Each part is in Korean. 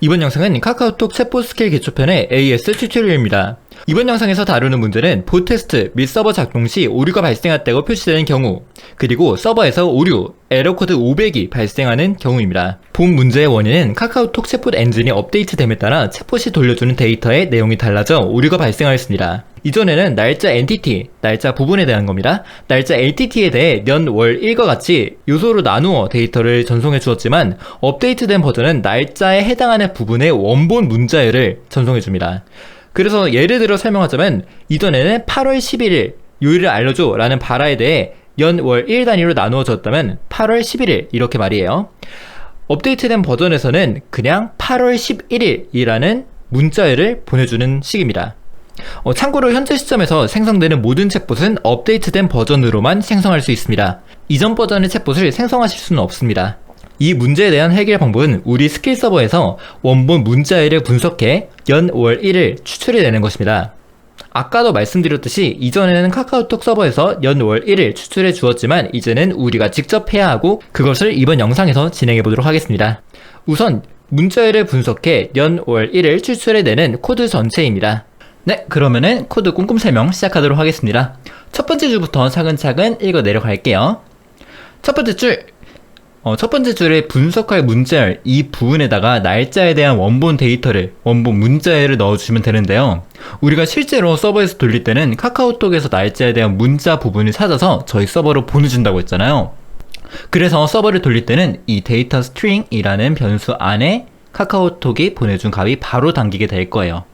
이번 영상은 카카오톡 챗봇 스킬 기초편의 AS 튜토리얼입니다. 이번 영상에서 다루는 문제는 보 테스트 및 서버 작동 시 오류가 발생했다고 표시되는 경우, 그리고 서버에서 오류, 에러 코드 500이 발생하는 경우입니다. 본 문제의 원인은 카카오톡 챗봇 엔진이 업데이트됨에 따라 챗봇이 돌려주는 데이터의 내용이 달라져 오류가 발생하였습니다. 이전에는 날짜 엔티티, 날짜 부분에 대한 겁니다. 날짜 LTT에 대해 년, 월, 일과 같이 요소로 나누어 데이터를 전송해 주었지만 업데이트된 버전은 날짜에 해당하는 부분의 원본 문자열을 전송해 줍니다. 그래서 예를 들어 설명하자면 이전에는 8월 11일 요일을 알려줘 라는 바라에 대해 연, 월, 일 단위로 나누어졌다면 8월 11일 이렇게 말이에요. 업데이트된 버전에서는 그냥 8월 11일이라는 문자열을 보내주는 식입니다. 어, 참고로 현재 시점에서 생성되는 모든 챗봇은 업데이트된 버전으로만 생성할 수 있습니다. 이전 버전의 챗봇을 생성하실 수는 없습니다. 이 문제에 대한 해결 방법은 우리 스킬 서버에서 원본 문자열을 분석해 연, 월, 일을 추출해내는 것입니다. 아까도 말씀드렸듯이 이전에는 카카오톡 서버에서 연, 월, 일을 추출해 주었지만 이제는 우리가 직접 해야 하고 그것을 이번 영상에서 진행해 보도록 하겠습니다. 우선 문자열을 분석해 연, 월, 일을 추출해 내는 코드 전체입니다. 네, 그러면은 코드 꼼꼼 설명 시작하도록 하겠습니다. 첫 번째 줄부터 차근차근 읽어 내려갈게요. 첫 번째 줄, 어, 첫 번째 줄에 분석할 문자열 이 부분에다가 날짜에 대한 원본 데이터를 원본 문자열을 넣어주시면 되는데요. 우리가 실제로 서버에서 돌릴 때는 카카오톡에서 날짜에 대한 문자 부분을 찾아서 저희 서버로 보내준다고 했잖아요. 그래서 서버를 돌릴 때는 이 데이터 스트링이라는 변수 안에 카카오톡이 보내준 값이 바로 담기게 될 거예요.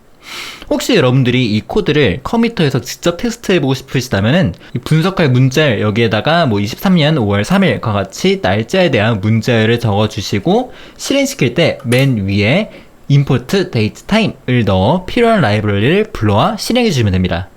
혹시 여러분들이 이 코드를 컴퓨터에서 직접 테스트해보고 싶으시다면은 분석할 문자열 여기에다가 뭐 23년 5월 3일과 같이 날짜에 대한 문자열을 적어주시고 실행시킬 때 맨 위에 import date time을 넣어 필요한 라이브러리를 불러와 실행해주시면 됩니다.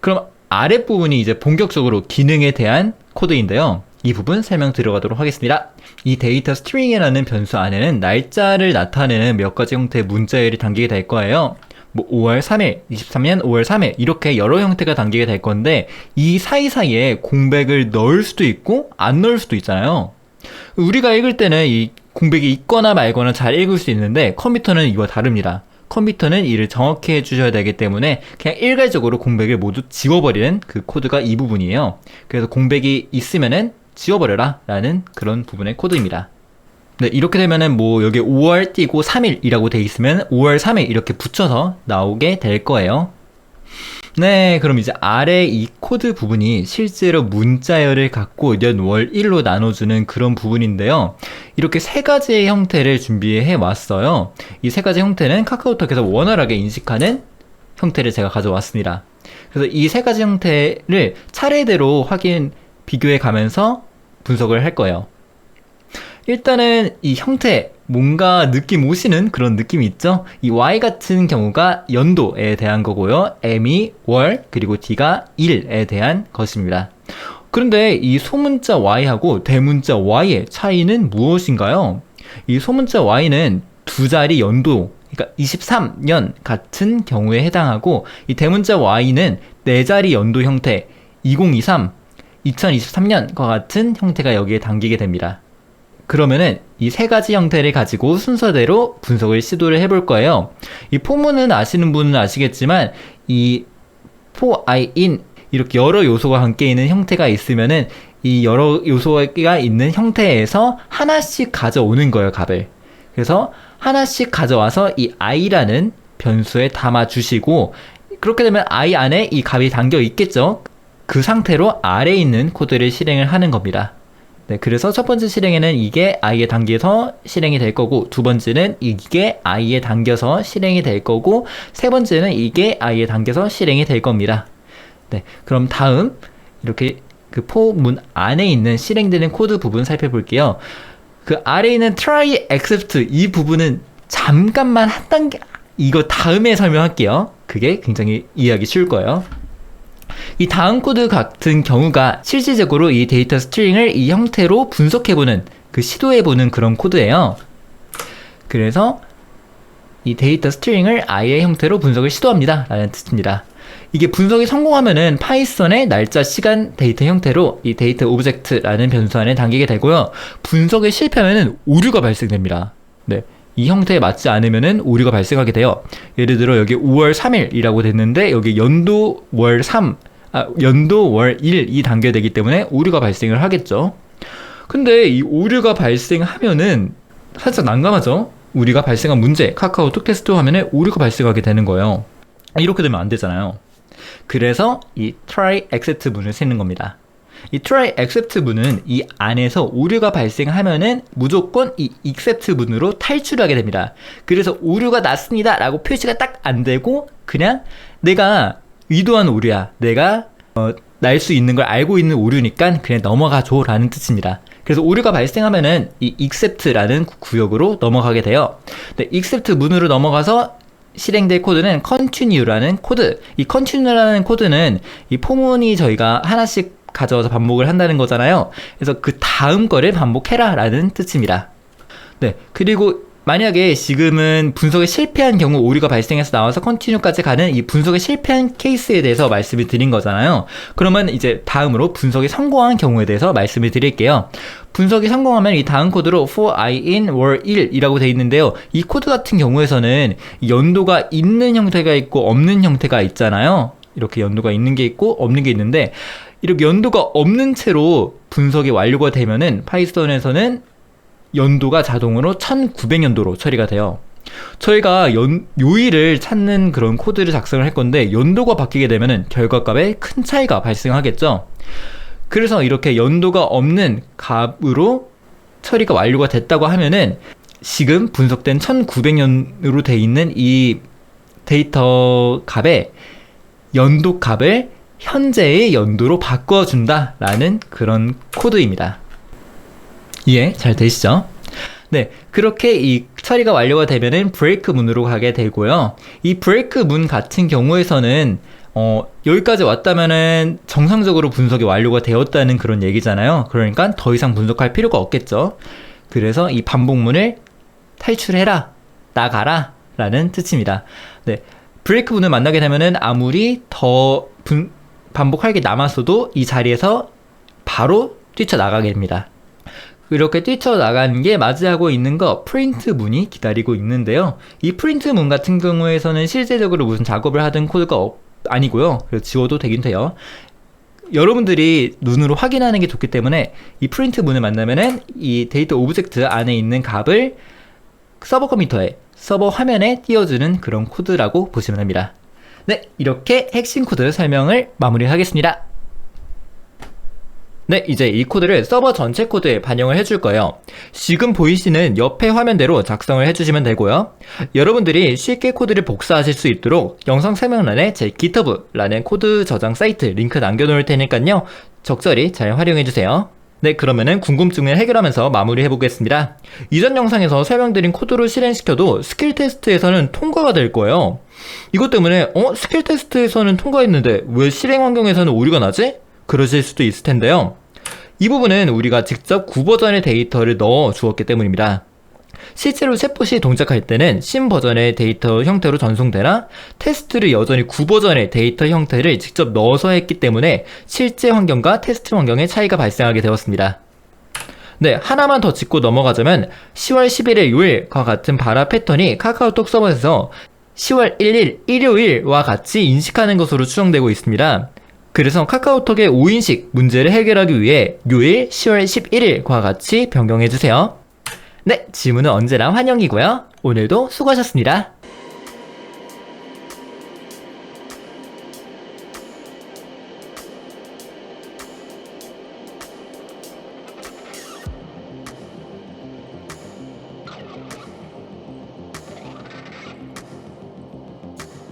그럼 아랫부분이 이제 본격적으로 기능에 대한 코드인데요. 이 부분 설명 들어가도록 하겠습니다. 이 데이터 스트링이라는 변수 안에는 날짜를 나타내는 몇 가지 형태의 문자열이 담기게 될 거예요. 뭐 5월 3일, 23년 5월 3일 이렇게 여러 형태가 담기게 될 건데 이 사이사이에 공백을 넣을 수도 있고 안 넣을 수도 있잖아요. 우리가 읽을 때는 이 공백이 있거나 말거나 잘 읽을 수 있는데 컴퓨터는 이와 다릅니다. 컴퓨터는 이를 정확히 해주셔야 되기 때문에 그냥 일괄적으로 공백을 모두 지워버리는 그 코드가 이 부분이에요. 그래서 공백이 있으면은 지워버려라 라는 그런 부분의 코드입니다. 네, 이렇게 되면은 뭐 여기 5월 띄고 3일이라고 돼 있으면 5월 3일 이렇게 붙여서 나오게 될 거예요. 네, 그럼 이제 아래 이 코드 부분이 실제로 문자열을 갖고 연, 월, 일로 나눠주는 그런 부분인데요. 이렇게 세 가지의 형태를 준비해 왔어요. 이 세 가지 형태는 카카오톡에서 원활하게 인식하는 형태를 제가 가져왔습니다. 그래서 이 세 가지 형태를 차례대로 확인, 비교해 가면서 분석을 할 거예요. 일단은 이 형태 뭔가 느낌 오시는 그런 느낌이 있죠? 이 Y 같은 경우가 연도에 대한 거고요. M이 월, 그리고 D가 일에 대한 것입니다. 그런데 이 소문자 Y하고 대문자 Y의 차이는 무엇인가요? 이 소문자 Y는 두 자리 연도, 그러니까 23년 같은 경우에 해당하고 이 대문자 Y는 네 자리 연도 형태 2023, 2023년과 같은 형태가 여기에 담기게 됩니다. 그러면은 이 세 가지 형태를 가지고 순서대로 분석을 시도를 해볼 거예요. 이 포문은 아시는 분은 아시겠지만 이 for i in 이렇게 여러 요소가 함께 있는 형태가 있으면은 이 여러 요소가 있는 형태에서 하나씩 가져오는 거예요, 값을. 그래서 하나씩 가져와서 이 i라는 변수에 담아 주시고 그렇게 되면 i 안에 이 값이 담겨 있겠죠. 그 상태로 아래에 있는 코드를 실행을 하는 겁니다. 네, 그래서 첫 번째 실행에는 이게 i에 담겨서 실행이 될 거고, 두 번째는 이게 i에 담겨서 실행이 될 거고, 세 번째는 이게 i에 담겨서 실행이 될 겁니다. 네, 그럼 다음, 이렇게 그 포문 안에 있는 실행되는 코드 부분 살펴볼게요. 그 아래에 있는 try except 이 부분은 잠깐만 한 단계, 이거 다음에 설명할게요. 그게 굉장히 이해하기 쉬울 거예요. 이 다음 코드 같은 경우가 실질적으로 이 데이터 스트링을 이 형태로 분석해보는 그 시도해보는 그런 코드예요. 그래서 이 데이터 스트링을 i의 형태로 분석을 시도합니다. 라는 뜻입니다. 이게 분석이 성공하면은 파이썬의 날짜, 시간, 데이터 형태로 이 데이터 오브젝트라는 변수 안에 담기게 되고요. 분석에 실패하면은 오류가 발생됩니다. 네. 이 형태에 맞지 않으면은 오류가 발생하게 돼요. 예를 들어 여기 5월 3일이라고 됐는데 여기 연도 월 3, 아, 연도 월1이 단계 되기 때문에 오류가 발생을 하겠죠. 근데 이 오류가 발생하면은 살짝 난감하죠? 우리가 발생한 문제, 카카오톡 테스트 화면에 오류가 발생하게 되는 거예요. 이렇게 되면 안 되잖아요. 그래서 이 try except 문을 쓰는 겁니다. 이 try except 문은 이 안에서 오류가 발생하면은 무조건 이 except 문으로 탈출하게 됩니다. 그래서 오류가 났습니다 라고 표시가 딱 안 되고 그냥 내가 의도한 오류야. 내가 어, 날 수 있는 걸 알고 있는 오류니까 그냥 넘어가 줘 라는 뜻입니다. 그래서 오류가 발생하면은 이 except라는 구- 구역으로 넘어가게 돼요. 네, except 문으로 넘어가서 실행될 코드는 continue라는 코드. 이 continue라는 코드는 이 포문이 저희가 하나씩 가져와서 반복을 한다는 거잖아요. 그래서 그 다음 거를 반복해라 라는 뜻입니다. 네, 그리고 만약에 지금은 분석에 실패한 경우 오류가 발생해서 나와서 컨티뉴까지 가는 이 분석에 실패한 케이스에 대해서 말씀을 드린 거잖아요. 그러면 이제 다음으로 분석이 성공한 경우에 대해서 말씀을 드릴게요. 분석이 성공하면 이 다음 코드로 for i in 월 1이라고 돼 있는데요. 이 코드 같은 경우에서는 연도가 있는 형태가 있고 없는 형태가 있잖아요. 이렇게 연도가 있는 게 있고 없는 게 있는데 이렇게 연도가 없는 채로 분석이 완료가 되면은 파이썬에서는 연도가 자동으로 1900년도로 처리가 돼요. 저희가 연, 요일을 찾는 그런 코드를 작성을 할 건데 연도가 바뀌게 되면은 결과값에 큰 차이가 발생하겠죠. 그래서 이렇게 연도가 없는 값으로 처리가 완료가 됐다고 하면은 지금 분석된 1900년으로 돼 있는 이 데이터 값에 연도 값을 현재의 연도로 바꿔준다라는 그런 코드입니다. 이해 잘 되시죠? 네, 그렇게 이 처리가 완료가 되면은 브레이크 문으로 가게 되고요. 이 브레이크 문 같은 경우에서는 어, 여기까지 왔다면은 정상적으로 분석이 완료가 되었다는 그런 얘기잖아요. 그러니까 더 이상 분석할 필요가 없겠죠. 그래서 이 반복문을 탈출해라, 나가라 라는 뜻입니다. 네. 브레이크 문을 만나게 되면은 아무리 더 분- 반복할 게 남았어도 이 자리에서 바로 뛰쳐나가게 됩니다. 이렇게 뛰쳐나가는 게 맞이하고 있는 거 프린트 문이 기다리고 있는데요. 이 프린트 문 같은 경우에서는 실제적으로 무슨 작업을 하든 코드가 없- 아니고요. 그래서 지워도 되긴 돼요. 여러분들이 눈으로 확인하는 게 좋기 때문에 이 프린트 문을 만나면은 이 데이터 오브젝트 안에 있는 값을 서버 컴퓨터에 서버 화면에 띄워주는 그런 코드라고 보시면 됩니다. 네, 이렇게 핵심 코드 설명을 마무리하겠습니다. 네, 이제 이 코드를 서버 전체 코드에 반영을 해줄 거예요. 지금 보이시는 옆에 화면대로 작성을 해주시면 되고요. 여러분들이 쉽게 코드를 복사하실 수 있도록 영상 설명란에 제 GitHub라는 코드 저장 사이트 링크 남겨놓을 테니까요. 적절히 잘 활용해주세요. 네, 그러면은 궁금증을 해결하면서 마무리 해 보겠습니다. 이전 영상에서 설명드린 코드로 실행시켜도 스킬 테스트에서는 통과가 될 거예요. 이것 때문에 어? 스킬 테스트에서는 통과했는데 왜 실행 환경에서는 오류가 나지? 그러실 수도 있을 텐데요. 이 부분은 우리가 직접 9버전의 데이터를 넣어 주었기 때문입니다. 실제로 챗봇이 동작할 때는 신 버전의 데이터 형태로 전송되나 테스트를 여전히 9버전의 데이터 형태를 직접 넣어서 했기 때문에 실제 환경과 테스트 환경의 차이가 발생하게 되었습니다. 네, 하나만 더 짚고 넘어가자면 10월 11일 요일과 같은 발화 패턴이 카카오톡 서버에서 10월 1일 일요일과 같이 인식하는 것으로 추정되고 있습니다. 그래서 카카오톡의 5인식 문제를 해결하기 위해 요일 10월 11일과 같이 변경해주세요. 네, 질문은 언제나 환영이고요. 오늘도 수고하셨습니다.